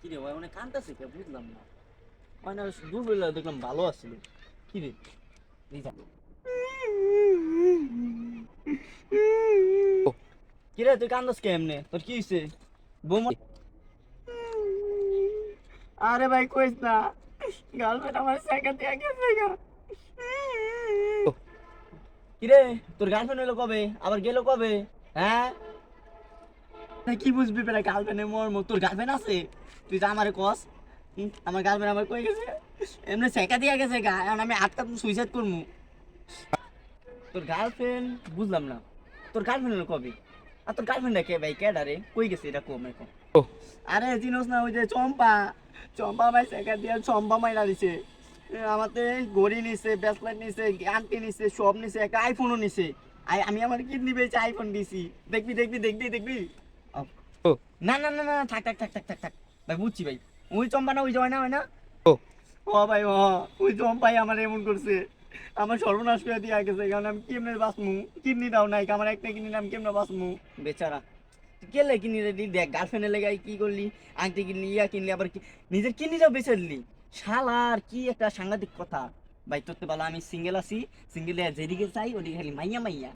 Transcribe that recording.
কি রে ভাই অনেক কান্দাছে কে বুঝলাম না। না দুপুরবেলা দেখলাম ভালো কি রে? কি রে তুই কান্দাস কে এমনে তোর কি হইছে? বৌমা আরে ভাই কইস না। গার্লফ্রেন্ড আমার সাইকেল দিয়ে গেছে গা। কি তোর গার্লফ্রেন্ড হলো কবে? আবার গেল কবে? হ্যাঁ? কি বুঝবি পেরা গার্লফ্রেন্ডের মর্ম তোর গার্লফ্রেন্ড আছে? তুই আমারে কস। আমার গার্লফ্রেন্ড আমার কই গেছে? এমনি সেকা দিয়া গেছে গা। এখন আমি আটটা সুইসাইড করব তোর গার্লফ্রেন্ড বুঝলাম না। তোর গার্লফ্রেন্ড কবে? আর তোর গার্লফ্রেন্ড কে ভাই? কেডারে কই গেছে? এটা কম এখন। আরে চিনোস না ওই যে চম্পা। চম্পা ভাই সেকা দিয়া চম্পা মাইরা দিছে। আমাতে ঘড়ি নিছে ব্রেসলেট নিছে আন্টি নিছে সব নিছে একটা আইফোনও নিছে। আমি আমার কিডনি বেচে আইফোন দিছি। দেখবি দেখবি দেখবি দেখবি। না না না না থাক থাক থাক থাক থাক থাক। ভাই বুঝছি ভাই। ওই চম্পা না ওই জয় না হয় না? ও। ও ভাই ও ওই চম্পাই আমার এমন করছে। আমার সর্বনাশ করে দিয়ে গেছে কারণ আমি কেমনে বাঁচমু। কিডনি দাও নাই আমার একটা কিডনি নাম কেমনে বাঁচমু। বেচারা। কেলে কিনি রে দি দেখ গার্লফ্রেন্ডের লেগে কি করলি? আংটি কিনলি ইয়া কিনলি আবার কি নিজের কিডনিটাও বেঁচে দিলি। শালার কি একটা সাংঘাতিক কথা। ভাই তোর তো বলো আমি সিঙ্গেল আছি সিঙ্গেল যেদিকে চাই ওদিকে খালি মাইয়া মাইয়া।